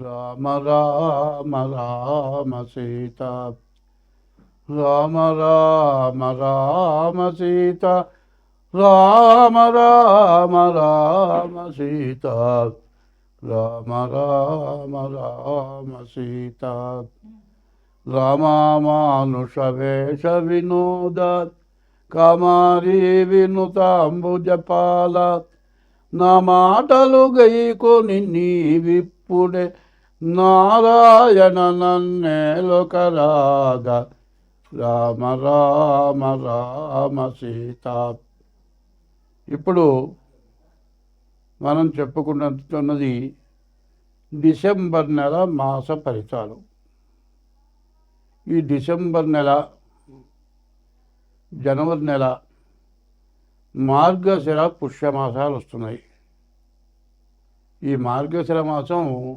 రామ రామ రామ సీత. రామ రామ రామ సీత. రామ రామ రామ సీత. రామ రామ రామ సీత. రామానుష వేష వినోద. కమారి వినుతాంబుజపాల నా మాటలు గైకొని నీవిప్పుడే నారాయణ నన్నేలొకరాగ రామ రామ రామ సీత. ఇప్పుడు మనం చెప్పుకుంటున్నది డిసెంబర్ నెల మాస ఫలితాలు. ఈ డిసెంబర్ నెల జనవరి నెల మార్గశిర పుష్యమాసాలు వస్తున్నాయి. ఈ మార్గశిర మాసం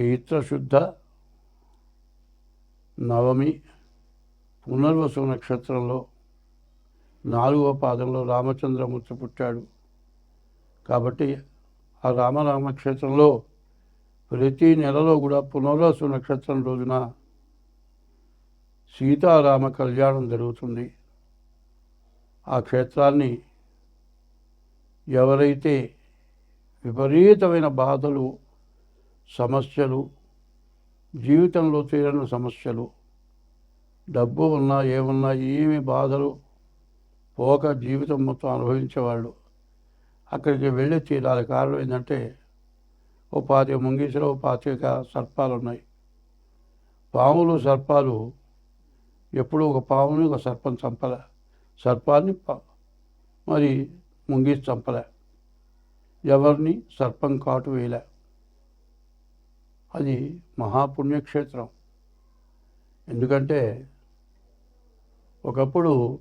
చైత్రశుద్ధ నవమి పునర్వసు నక్షత్రంలో నాలుగవ పాదంలో రామచంద్రమూర్తి పుట్టాడు. కాబట్టి ఆ రామరామక్షేత్రంలో ప్రతి నెలలో కూడా పునర్వసు నక్షత్రం రోజున సీతారామ కళ్యాణం జరుగుతుంది. ఆ క్షేత్రాన్ని ఎవరైతే విపరీతమైన బాధలు సమస్యలు జీవితంలో తీరని సమస్యలు డబ్బు ఉన్నా ఏమున్నా ఏమి బాధలు పోక జీవితం మొత్తం అనుభవించేవాళ్ళు. అక్కడికి వెళ్ళి తీరాలి. కారణం ఏంటంటే ఓ పాతిక ముంగీసులో ఓ పాతిక సర్పాలు ఉన్నాయి పాములు సర్పాలు ఎప్పుడూ ఒక పాముని ఒక సర్పం చంపలే. సర్పాన్ని పా మరి ముంగీసి చంపలే. ఎవరిని? సర్పం కాటు వేయలే. అది మహాపుణ్యక్షేత్రం. ఎందుకంటే ఒకప్పుడు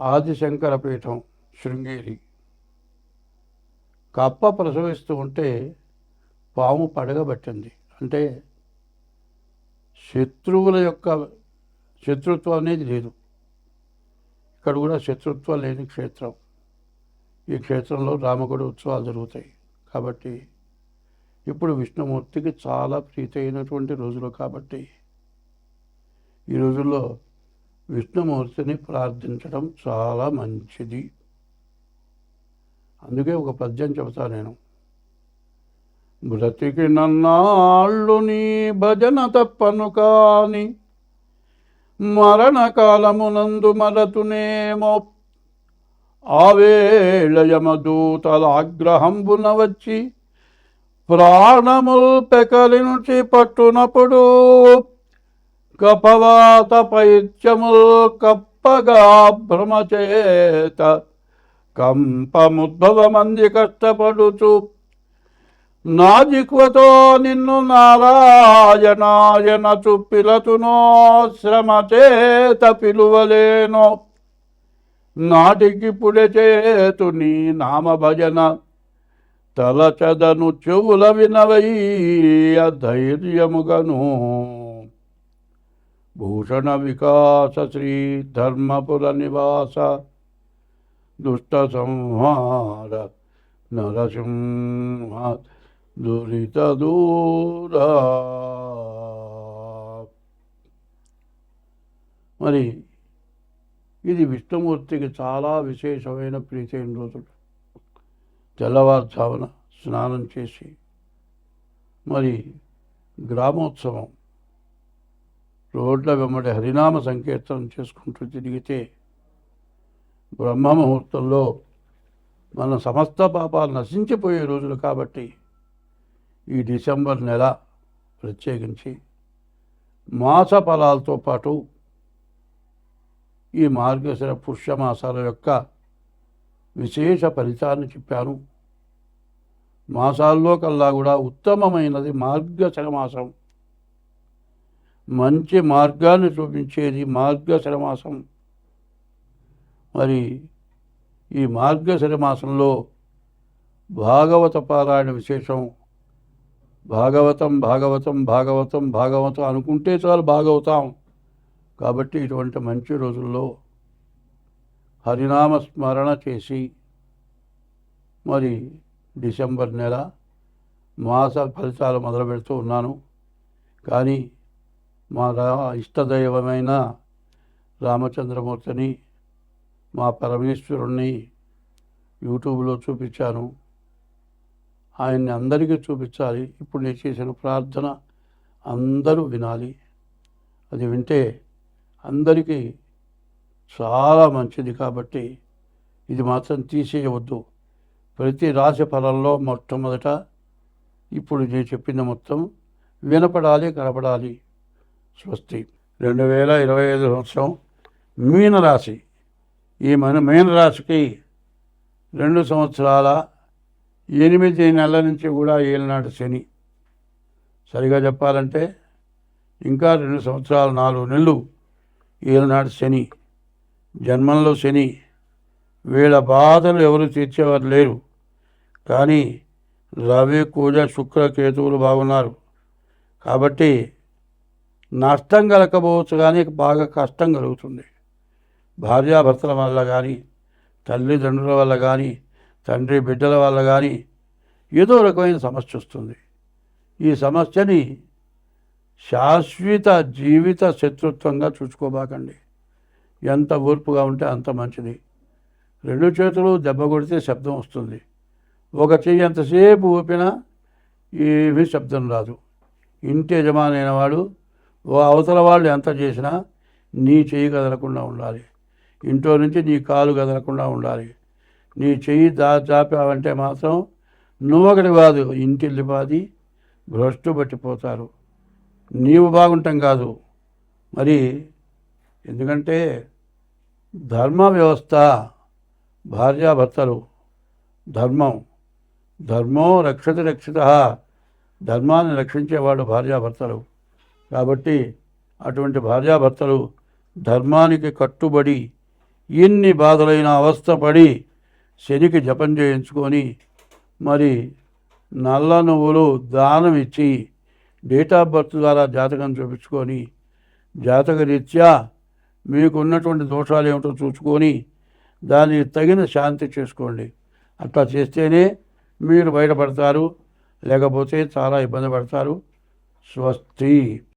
ఆదిశంకర పీఠం శృంగేరి. కప్ప ప్రసవిస్తూ ఉంటే పాము పడగబట్టింది అంటే శత్రువుల యొక్క శత్రుత్వం అనేది లేదు. ఇక్కడ కూడా శత్రుత్వం లేని క్షేత్రం. ఈ క్షేత్రంలో రామగుడి ఉత్సవాలు జరుగుతాయి. కాబట్టి ఇప్పుడు విష్ణుమూర్తికి చాలా ప్రీతి అయినటువంటి రోజులు కాబట్టి ఈ రోజుల్లో విష్ణుమూర్తిని ప్రార్థించడం చాలా మంచిది. అందుకే ఒక పద్యం చెబుతా నేను. బ్రతికి నన్నాళ్ళు నీ భజన తప్పను కాని మరణకాలమునందు మరతునేమో ఆవేళ ఆగ్రహంబున వచ్చి ప్రాణముల్ పెకలినుచి పట్టునప్పుడు కపవాత పైత్యముల్ కప్పగా భ్రమచేత కంపముద్భవమంది కష్టపడుచు. నా జిక్వతో నిన్ను నారాయణాయన చుప్పిలతునో శ్రమ చేత పిలువలేనో. నాటికి చేతు నీ నామ భజన తలచదను చెవుల వినవయ్య ధైర్యముగను భూషణ వికాస శ్రీ ధర్మపుర నివాస దుష్ట సంహార నరసింహ దురిత దూర. మరి ఇది విష్ణుమూర్తికి చాలా విశేషమైన ప్రీతి అయిన రోజులు? తెల్లవారుజామున స్నానం చేసి మరి గ్రామోత్సవం రోడ్ల వెంబడి హరినామ సంకీర్తనం చేసుకుంటూ తిరిగితే బ్రహ్మ ముహూర్తంలో మన సమస్త పాపాలు నశించిపోయే రోజులు కాబట్టి ఈ డిసెంబర్ నెల ప్రత్యేకించి మాస ఫలాలతో పాటు ఈ మార్గశిర పుష్యమాసాల యొక్క విశేష ఫలితాన్ని చెప్పాను. మాసాల్లో కల్లా కూడా ఉత్తమమైనది మార్గశిర మాసం మంచి మార్గాన్ని చూపించేది మార్గశిర మాసం మరి ఈ మార్గశిర మాసంలో భాగవత పారాయణ విశేషం. భాగవతం భాగవతం భాగవతం భాగవతం అనుకుంటే చాలు భాగవతాం. కాబట్టి ఇటువంటి మంచి రోజుల్లో హరినామ స్మరణ చేసి మరి డిసెంబర్ నెల మాస ఫలితాలు మొదలు పెడుతూ ఉన్నాను. కానీ మా రా ఇష్టదైవమైన రామచంద్రమూర్తిని మా పరమేశ్వరుణ్ణి యూట్యూబ్లో చూపించాను. ఆయన్ని అందరికీ చూపించాలి. ఇప్పుడు నేను చేసిన ప్రార్థన అందరూ వినాలి. అది వింటే అందరికీ చాలా మంచిది కాబట్టి ఇది మాత్రం తీసేయవద్దు. ప్రతి రాశి ఫలంలో మొట్టమొదట ఇప్పుడు నేను చెప్పిన మొత్తం వినపడాలి కనపడాలి. స్వస్తి. రెండు వేల ఇరవై ఐదు సంవత్సరం మీనరాశి ఈ మన మీనరాశికి రెండు సంవత్సరాల ఎనిమిది నెలల నుంచి కూడా ఏలినాటి శని. సరిగా చెప్పాలంటే ఇంకా రెండు సంవత్సరాల నాలుగు నెలలు ఏలినాటి శని. జన్మంలో శని వీళ్ళ బాధలు ఎవరు తీర్చేవారు లేరు. కానీ రవి కూజ శుక్ర కేతువులు బాగున్నారు. కాబట్టి నష్టం కలగకపోవచ్చు కానీ బాగా కష్టం కలుగుతుంది. భార్యాభర్తల వల్ల కానీ తల్లిదండ్రుల వల్ల కానీ తండ్రి బిడ్డల వల్ల కానీ ఏదో రకమైన సమస్య వస్తుంది. ఈ సమస్యని శాశ్వత జీవిత శత్రుత్వంగా చూసుకోబాకండి. ఎంత ఓర్పుగా ఉంటే అంత మంచిది. రెండు చేతులు దెబ్బ కొడితే శబ్దం వస్తుంది. ఒక చెయ్యి ఎంతసేపు ఊపినా ఏమీ శబ్దం రాదు. ఇంటి యజమానైన వాడు ఓ అవతల వాళ్ళు ఎంత చేసినా నీ చెయ్యి కదలకుండా ఉండాలి. ఇంట్లో నుంచి నీ కాలు కదలకుండా ఉండాలి. నీ చెయ్యి దా చాపావంటే మాత్రం నువ్వొకటి కాదు ఇంటిల్లిపాది భ్రష్టు పట్టిపోతారు. నీవు బాగుంటాం కాదు. మరి ఎందుకంటే ధర్మ వ్యవస్థ భార్యాభర్తలు ధర్మం. ధర్మం రక్షతి రక్షిత. ధర్మాన్ని రక్షించేవాడు భార్యాభర్తలు. కాబట్టి అటువంటి భార్యాభర్తలు ధర్మానికి కట్టుబడి ఎన్ని బాధలైన అవస్థపడి శనికి జపం చేయించుకొని మరి నల్ల నువ్వులు దానం ఇచ్చి డేట్ ఆఫ్ బర్త్ ద్వారా జాతకం చూపించుకొని జాతక రీత్యా మీకున్నటువంటి దోషాలు ఏమిటో చూసుకొని దానికి తగిన శాంతి చేసుకోండి. అట్లా చేస్తేనే మీరు బయటపడతారు లేకపోతే చాలా ఇబ్బంది పడతారు. స్వస్తి.